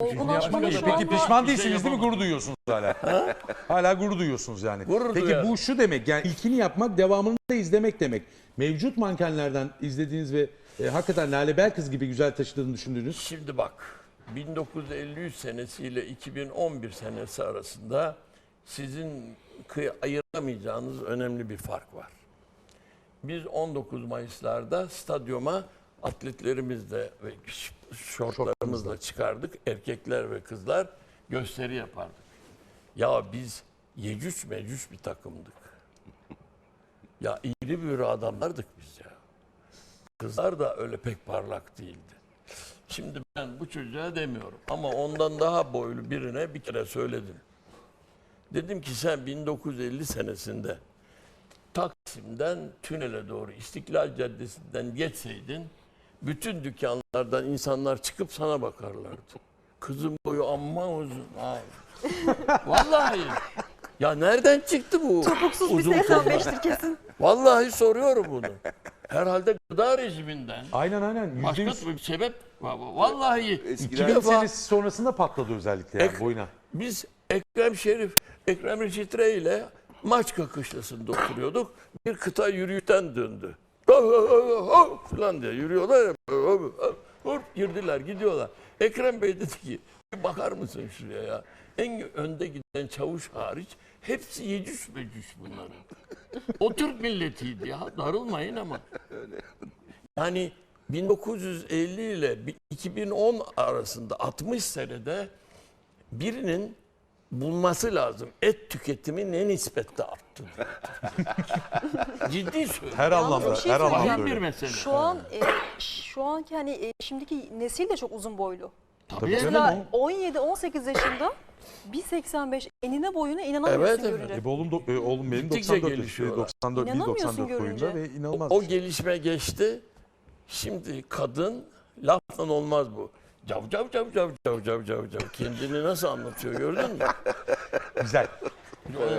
Olgunlaşmanın şu Peki anda... pişman şey değilsiniz değil mi? Gurur duyuyorsunuz hala. hala gurur duyuyorsunuz yani. Gurur Peki duyarım. bu şu demek yani ilkini yapmak devamını da izlemek demek. Mevcut mankenlerden izlediğiniz ve e, hakikaten Lale Belkız gibi güzel taşıdığını düşündüğünüz Şimdi bak 1953 senesiyle 2011 senesi arasında sizin kıy- ayıramayacağınız önemli bir fark var. Biz 19 Mayıs'larda stadyuma atletlerimizle ve şortlarımızla çıkardık. Erkekler ve kızlar gösteri yapardık. Ya biz yecüc mecüc bir takımdık. Ya iri büğrü adamlardık biz ya. Kızlar da öyle pek parlak değildi. Şimdi ben bu çocuğa demiyorum ama ondan daha boylu birine bir kere söyledim. Dedim ki sen 1950 senesinde Taksim'den Tünel'e doğru İstiklal Caddesi'nden geçseydin bütün dükkanlardan insanlar çıkıp sana bakarlardı. Kızın boyu amma uzun. Hayır. Vallahi. Ya nereden çıktı bu? Topuksuz bir uzun 85'tir kızlar? kesin. Vallahi soruyorum bunu. Herhalde gıda rejiminden. Aynen aynen. Başka %100 bir sebep. Vallahi 2000 defa senesi sonrasında patladı özellikle yani Ek- boyuna. biz Ekrem Şerif, Ekrem Reşit Rey ile Maçka kışlasında oturuyorduk. Bir kıta yürüyüşten döndü. Falan diye yürüyorlar ya. Hop, girdiler gidiyorlar. Ekrem Bey dedi ki "Bir bakar mısın şuraya ya? En önde giden çavuş hariç hepsi yecüc mecüc bunların. o Türk milletiydi ya. Darılmayın ama. Yani 1950 ile bi- 2010 arasında 60 senede birinin bulması lazım. Et tüketimi ne nispette arttı. Ciddi söylüyorum. Her anlamda, şey her anlamda bir mesele. Şu an e, şu anki hani e, şimdiki nesil de çok uzun boylu. Tabii Mesela efendim. 17-18 yaşında 1.85 enine boyuna inanamıyorsun Evet, evet. görünce. E, oğlum, do- e, oğlum benim Gittikçe 94 yaşında, gelişiyorlar. 94, İnanamıyorsun 1.94 boyunda ve inanılmaz. O bir şey. gelişme geçti. Şimdi kadın lafla olmaz bu. Cav cav cav cav cav cav cav cav. Kendini nasıl anlatıyor gördün mü? Güzel.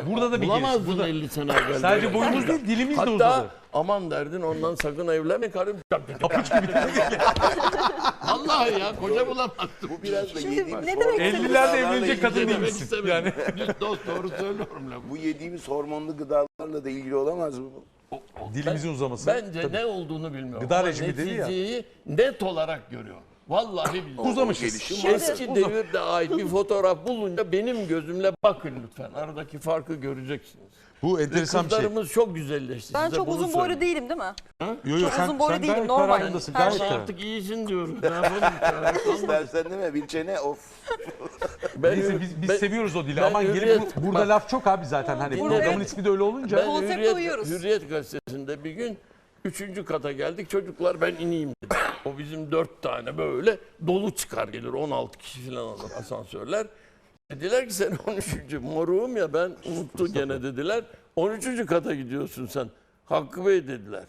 Burada da bir giriş. Bulamazdın Burada 50 sene evvel. sadece böyle. boyumuz değil dilimiz de Hatta uzadı. aman derdin ondan sakın evlenme karım. Papuç gibi. Vallahi ya koca bulamazdım. Bu biraz da Şimdi yediğimiz ne demek 50'lerde gıdalarla evlenecek ilgili kadın değil misin? Yani dost doğru söylüyorum lafı. Bu yediğimiz hormonlu gıdalarla da ilgili olamaz mı? bu? Dilimizin uzaması. Bence Tabii. ne olduğunu bilmiyorum. Gıda Ama rejimi dedi ya. neticeyi net olarak görüyor. Vallahi billahi. Gelişim var. Eski devirde ait bir fotoğraf bulunca benim gözümle bakın lütfen. Aradaki farkı göreceksiniz. Bu enteresan bir şey. Kızlarımız çok güzelleşti. Ben Size çok bunu uzun boylu söyleyeyim. değilim değil mi? Yo, yo, Çok sen, uzun boylu sen değilim, gayet normal. kararındasın. Her Gayet şey karar. Artık iyisin diyorum. Ne yapalım? İstersen deme bir çene of. ben, Neyse biz, biz ben- seviyoruz o dili. ben Aman gelip hürriyet- bu- burada bak- laf çok abi zaten. Hani Dinle programın ismi de öyle olunca. Ben Konsepte Hürriyet, uyuyoruz. Hürriyet gazetesinde bir gün üçüncü kata geldik. Çocuklar ben ineyim dedi. O bizim dört tane böyle dolu çıkar gelir. 16 kişi falan alır asansörler. Dediler ki sen 13. moruğum ya ben unuttu gene dediler. 13. kata gidiyorsun sen. Hakkı Bey dediler.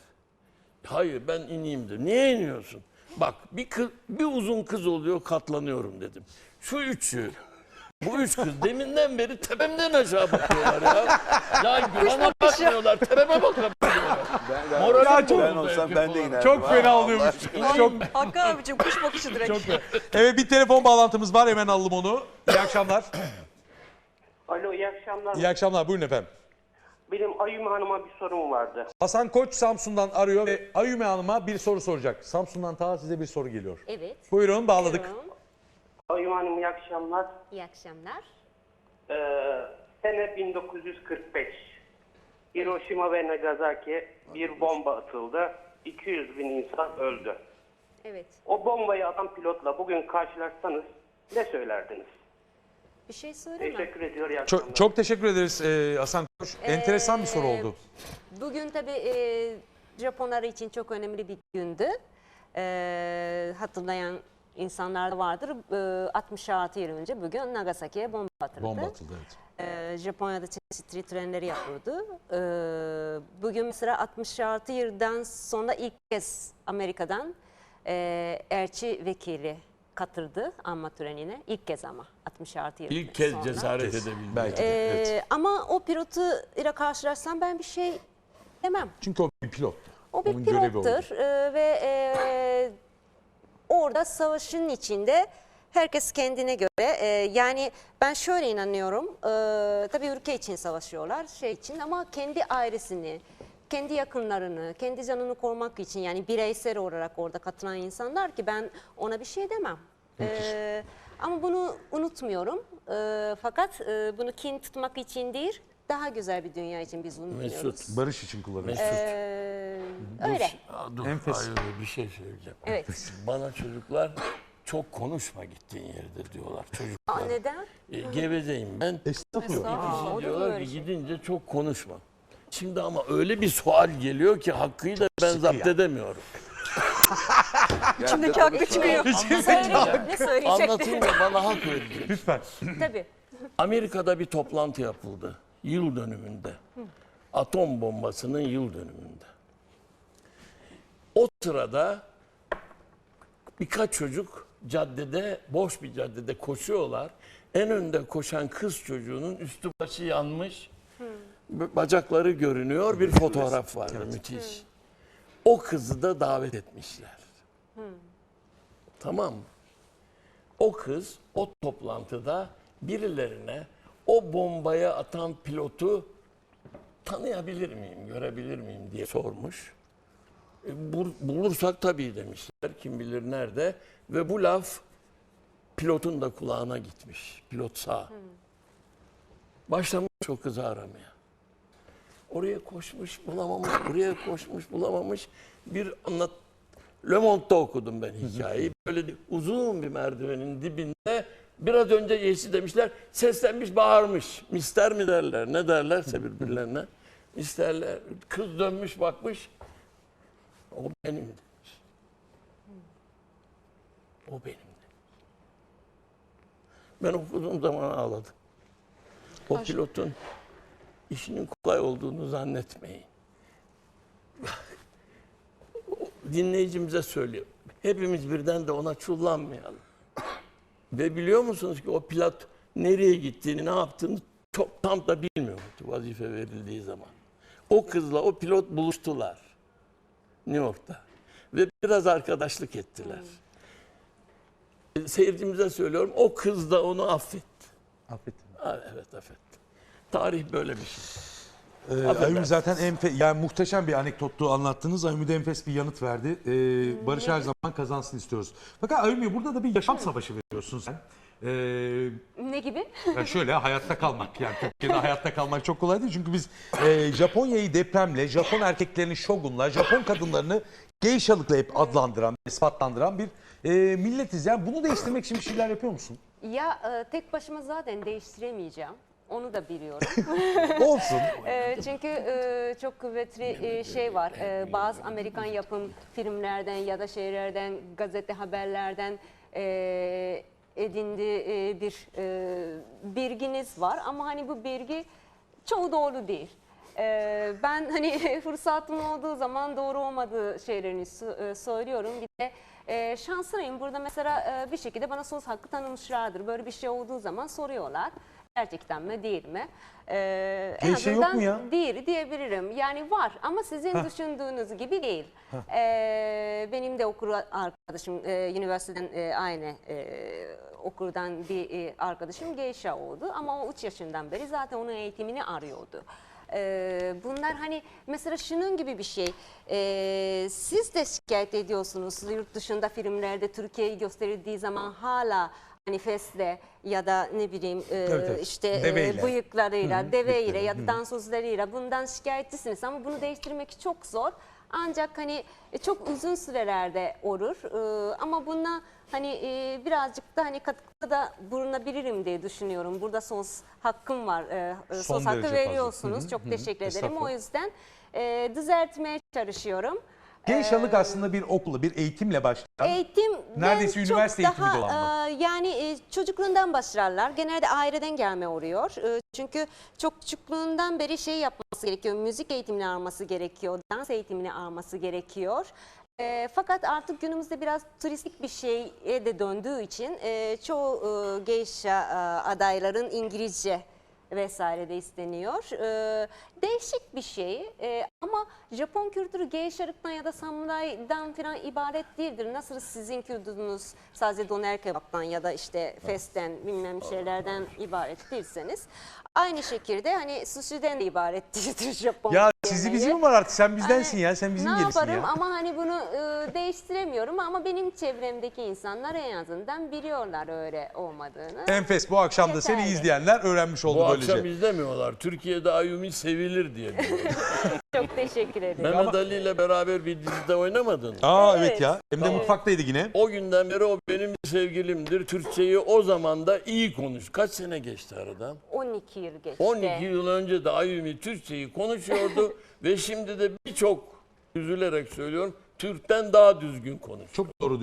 Hayır ben ineyim dedim. Niye iniyorsun? Bak bir, kız, bir uzun kız oluyor katlanıyorum dedim. Şu üçü bu üç kız deminden beri tepemden aşağı bakıyorlar ya. Ya bana bakmıyorlar, tepeme bakıyorlar. Ben, ben, Moralim ben, olsam ben de inerdim. Çok fena oluyormuş. Çok Hakkı abicim kuş bakışı direkt. Evet bir telefon bağlantımız var hemen alalım onu. İyi akşamlar. Alo iyi akşamlar. İyi akşamlar buyurun efendim. Benim Ayım Hanım'a bir sorum vardı. Hasan Koç Samsun'dan arıyor ve Ayüme Hanım'a bir soru soracak. Samsun'dan ta size bir soru geliyor. Evet. Buyurun bağladık. Buyurun. Ayım Hanım iyi akşamlar. İyi akşamlar. Ee, sene 1945. Hiroşima ve Nagasaki bir bomba atıldı. 200 bin insan öldü. Evet. O bombayı atan pilotla bugün karşılaşsanız ne söylerdiniz? Bir şey söyleyeyim mi? Teşekkür ediyor. iyi akşamlar. Çok, çok teşekkür ederiz e, Hasan Koç. Enteresan bir soru Ee, oldu. Bugün tabii e, Japonlar için çok önemli bir gündü. E, hatırlayan insanlar da vardır. E, 66 yıl önce bugün Nagasaki'ye bomba atıldı. Bomba atıldı evet. E, Japonya'da çeşitli trenleri yapıldı. E, bugün mesela 66 yıldan sonra ilk kez Amerika'dan e, elçi vekili katıldı anma törenine. İlk kez ama 66 yıl İlk kez sonra. cesaret edebildim. Belki de, Ee, evet. Ama o pilotu ile karşılaşsam ben bir şey demem. Çünkü o bir pilot. O bir Onun görevi pilottur ee, ve ee, orada savaşın içinde Herkes kendine göre. e, yani ben şöyle inanıyorum. E, tabii ülke için savaşıyorlar, şey için ama kendi ailesini, kendi yakınlarını, kendi canını korumak için yani bireysel olarak orada katılan insanlar ki ben ona bir şey demem. E, ama bunu unutmuyorum. E, fakat e, bunu kin tutmak için değil, daha güzel bir dünya için biz unutmuyoruz. Mesut. Barış için kullanıyoruz. Mesut. E, öyle. Aa, dur, Enfes. hayır, bir şey söyleyeceğim. Evet. Bana çocuklar çok konuşma gittiğin yerde diyorlar çocuklar. Aa, neden? E, gevezeyim ben. Estağfurullah. Aa, diyorlar öyle ki şey? gidince çok konuşma. Şimdi ama öyle bir sual geliyor ki hakkıyla ben zapt edemiyorum. İçimdeki haklı çıkıyor. Söyle, ne söyleyecektin? Anlatayım da bana hak verecek. Lütfen. Tabii. Amerika'da bir toplantı yapıldı. Yıl dönümünde. Atom bombasının yıl dönümünde. O sırada birkaç çocuk caddede, boş bir caddede koşuyorlar. En önde koşan kız çocuğunun üstü başı yanmış. b- Bacakları görünüyor. Bir fotoğraf vardı müthiş. O kızı da davet etmişler. Tamam mı? O kız o toplantıda birilerine o bombaya atan pilotu tanıyabilir miyim, görebilir miyim diye sormuş. E, bul- bulursak tabii demişler. Kim bilir nerede. Ve bu laf pilotun da kulağına gitmiş. Pilot sağ. Başlamış o kızı aramaya. Oraya koşmuş, bulamamış. Buraya koşmuş, bulamamış. Bir anlat Le Monde'da okudum ben hikayeyi. Böyle uzun bir merdivenin dibinde biraz önce geçti demişler. Seslenmiş, bağırmış. Mister mi derler, ne derlerse birbirlerine. Misterler. Kız dönmüş bakmış. O benim demiş. O benim demiş. Ben okuduğum zaman ağladım. O pilotun işinin kolay olduğunu zannetmeyin. dinleyicimize söylüyorum. Hepimiz birden de ona çullanmayalım. Ve biliyor musunuz ki o pilot nereye gittiğini, ne yaptığını çok tam da bilmiyordu vazife verildiği zaman. O kızla o pilot buluştular New York'ta ve biraz arkadaşlık ettiler. E, Seyircimize söylüyorum o kız da onu affetti. Affettim. Ha, evet affetti. Tarih böyle bir şey. Ee. Ayumi zaten enfe, yani muhteşem bir anekdottu anlattınız. Ayumi de enfes bir yanıt verdi. Ee, Barış her zaman kazansın istiyoruz. Fakat Ayumi burada da bir yaşam savaşı veriyorsun sen. Ee, Ne gibi? yani şöyle hayatta kalmak yani Türkiye'de hayatta kalmak çok kolay değil çünkü biz e, Japonya'yı depremle, Japon erkeklerini şogunla, Japon kadınlarını geishalıkla hep adlandıran, ispatlandıran bir e, milletiz. Yani bunu değiştirmek için bir şeyler yapıyor musun? Ya e, tek başıma zaten değiştiremeyeceğim. Onu da biliyorum. Olsun. E, çünkü e, çok kuvvetli e, şey var. E, bazı Amerikan yapım filmlerden ya da şeylerden, gazete haberlerden e, edindiği e, bir e, bilginiz var. Ama hani bu bilgi çoğu doğru değil. E, ben hani fırsatım olduğu zaman doğru olmadığı şeylerini e, söylüyorum. Bir de e, şanslıyım. Burada mesela e, bir şekilde bana söz hakkı tanımışlardır. Böyle bir şey olduğu zaman soruyorlar. Gerçekten mi değil mi? Ee, en Geyşe yok mu azından ya? Değil diyebilirim. Yani var ama sizin düşündüğünüz gibi değil. Ee, benim de okul arkadaşım, e, üniversiteden e, aynı e, okuldan bir e, arkadaşım geisha oldu. Ama o 3 yaşından beri zaten onun eğitimini arıyordu. Ee, bunlar hani mesela şunun gibi bir şey. Ee, siz de şikayet ediyorsunuz yurt dışında filmlerde Türkiye'yi gösterildiği zaman hala manifestle ya da ne bileyim e, evet. işte e, Deveyle. bıyıklarıyla, deveyle ya da dansözleriyle bundan şikayetçisiniz ama bunu değiştirmek çok zor. Ancak hani e, çok uzun sürelerde olur. Ee, ama buna hani e, birazcık da hani katkıda da bulunabilirim diye düşünüyorum. Burada söz hakkım var. Son söz hakkı derece fazla. veriyorsunuz. Hı hı, Çok hı hı. teşekkür ederim. O yüzden e, düzeltmeye çalışıyorum. Geishalık aslında bir okula, bir eğitimle başlayan. Eğitim Neredeyse çok üniversite eğitimi daha, de olan mı? e, yani e, çocukluğundan başlarlar. Genelde aileden gelme oluyor. E, çünkü çok küçüklüğünden beri şey yapması gerekiyor. Müzik eğitimini alması gerekiyor. Dans eğitimini alması gerekiyor. E, fakat artık günümüzde biraz turistik bir şeye de döndüğü için e, çoğu e, geisha e, adayların İngilizce vesaire de isteniyor. Ee, değişik bir şey Ee, ama Japon kültürü geyş ırktan ya da samuraydan falan ibaret değildir. Nasıl sizin kültürünüz sadece doner kebaptan ya da işte festen bilmem şeylerden ibaret değilseniz aynı şekilde hani sushi'den de ibaret değildir Japon Ya sizi yemeği. bizi mi var artık? Sen bizdensin ya. Sen bizim ne gelisin yaparım ya. ama hani bunu e, değiştiremiyorum ama benim çevremdeki insanlar en azından biliyorlar öyle olmadığını. Enfes bu akşam da seni Yeterli. izleyenler öğrenmiş oldu Bu böylece. akşam izlemiyorlar. Türkiye'de Ayumi sevilir diye diyorlar. Çok teşekkür ederim. Mehmet Ali ile beraber bir dizide oynamadın. Aa evet, Evet. ya. Hem de mutfaktaydı yine. O günden beri o benim sevgilimdir. Türkçeyi o zaman da iyi konuş. Kaç sene geçti aradan? 12 yıl geçti. 12 yıl önce de Ayumi Türkçeyi konuşuyordu ve şimdi de birçok üzülerek söylüyorum Türk'ten daha düzgün konuşuyor. Çok doğru diyor.